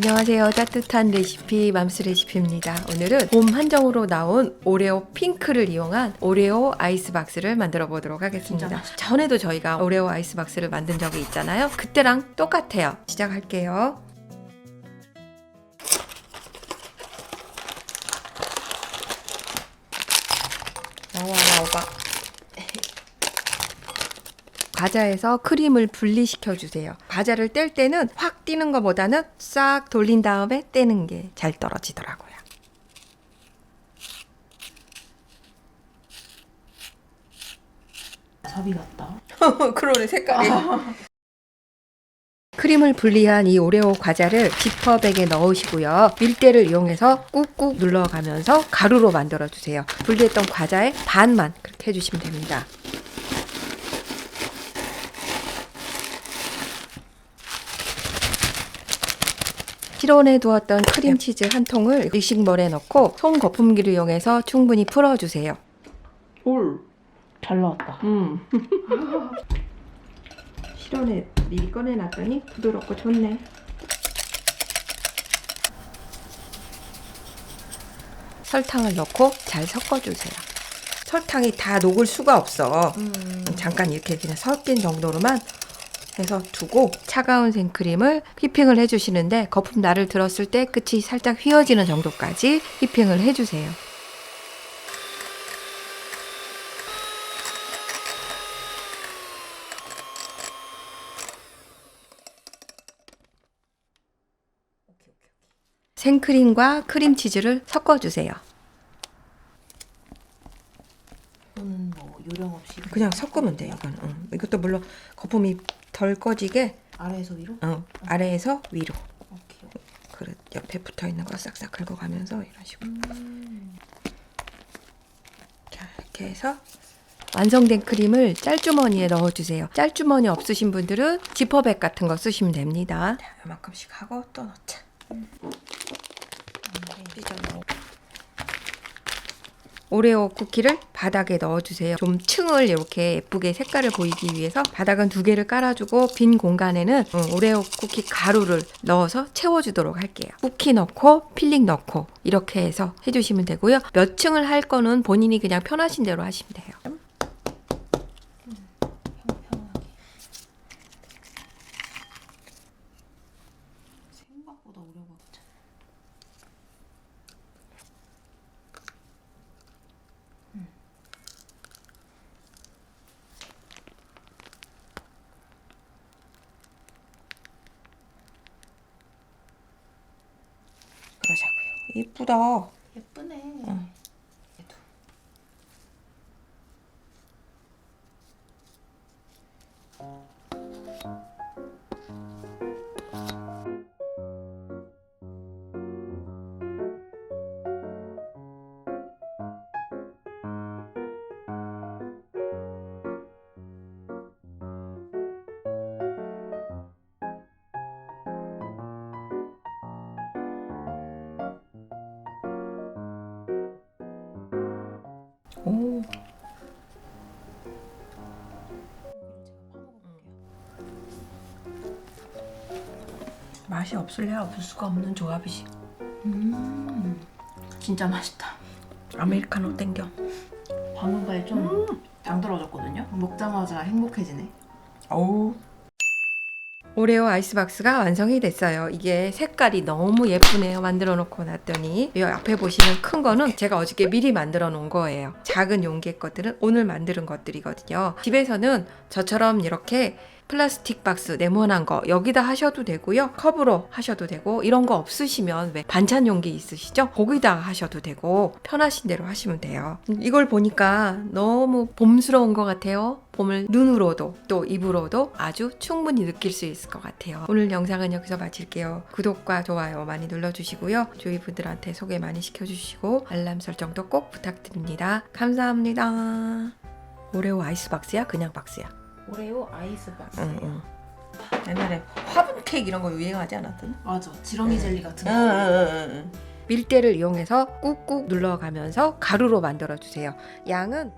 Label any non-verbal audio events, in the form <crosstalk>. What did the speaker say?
안녕하세요. 따뜻한 레시피 맘스 레시피입니다. 오늘은 봄 한정으로 나온 오레오 핑크를 이용한 오레오 아이스박스를 만들어 보도록 하겠습니다. 전에도 저희가 오레오 아이스박스를 만든 적이 있잖아요. 그때랑 똑같아요. 시작할게요. 나와 나오가 과자에서 크림을 분리시켜 주세요. 과자를 뗄 때는 확 띄는 것보다는 싹 돌린 다음에 떼는 게 잘 떨어지더라고요. 섭이 같다. <laughs> 그러네 색깔이. 크림을 분리한 이 오레오 과자를 지퍼백에 넣으시고요. 밀대를 이용해서 꾹꾹 눌러가면서 가루로 만들어 주세요. 분리했던 과자의 반만 그렇게 해주시면 됩니다. 실온에 두었던 크림치즈 한 통을 미식물에 넣고 솜 거품기를 이용해서 충분히 풀어주세요. 올. 잘 나왔다. 음. <laughs> 실온에 미리 꺼내놨더니 부드럽고 좋네. 설탕을 넣고 잘 섞어주세요. 설탕이 다 녹을 수가 없어. 잠깐 이렇게 그냥 섞인 정도로만 해서 두고 차가운 생크림을 휘핑을 해주시는데 거품 날을 들었을 때 끝이 살짝 휘어지는 정도까지 휘핑을 해주세요. 생크림과 크림치즈를 섞어주세요. 뭐 요령 없이 그냥 섞으면 돼 이거는. 응. 이것도 물론 거품이 덜 꺼지게 아래에서 위로. 어, 아래에서 위로 오케이. 그릇 옆에 붙어 있는 거 싹싹 긁어가면서 이런 식으로. 음. 자 이렇게 해서 완성된 크림을 짤주머니에 넣어주세요. 짤주머니 없으신 분들은 지퍼백 같은 거 쓰시면 됩니다. 자, 이만큼씩 하고 또 넣자. 삐져 넣어. 오레오 쿠키를 바닥에 넣어주세요. 좀 층을 이렇게 예쁘게 색깔을 보이기 위해서 바닥은 두 개를 깔아주고 빈 공간에는 음, 오레오 쿠키 가루를 넣어서 채워주도록 할게요. 쿠키 넣고 필링 넣고 이렇게 해서 해주시면 되고요. 몇 층을 할 거는 본인이 그냥 편하신 대로 하시면 돼요. 평평하게. 생각보다 오래가 진짜. 그러자고요. 이쁘다. 예쁘네. 오. 맛이 없을래야 없을 수가 없는 조합이지. 음. 진짜 맛있다. 아메리카노 땡겨. 방금까지 좀 당들어졌거든요. 먹자마자 행복해지네. 어우. 오레오 아이스박스가 완성이 됐어요. 이게 색깔이 너무 예쁘네요. 만들어 놓고 놨더니. 이 앞에 보시는 큰 거는 제가 어저께 미리 만들어 놓은 거예요. 작은 용기의 것들은 오늘 만드는 것들이거든요. 집에서는 저처럼 이렇게 플라스틱 박스 네모난 거 여기다 하셔도 되고요. 컵으로 하셔도 되고 이런 거 없으시면 왜 반찬 용기 있으시죠? 거기다 하셔도 되고 편하신 대로 하시면 돼요. 이걸 보니까 너무 봄스러운 것 같아요. 봄을 눈으로도 또 입으로도 아주 충분히 느낄 수 있을 것 같아요. 오늘 영상은 여기서 마칠게요. 구독과 좋아요 많이 눌러주시고요. 주위 분들한테 소개 많이 시켜주시고 알람 설정도 꼭 부탁드립니다. 감사합니다. 오레오 아이스박스야? 그냥 박스야? 오레오 아이스박스. 응, 응. 옛날에 화분 케이크 이런 거 유행하지 않았던? 맞아. 지렁이 젤리 같은 응, 거. 응, 응. 밀대를 이용해서 꾹꾹 눌러가면서 가루로 만들어 주세요. 양은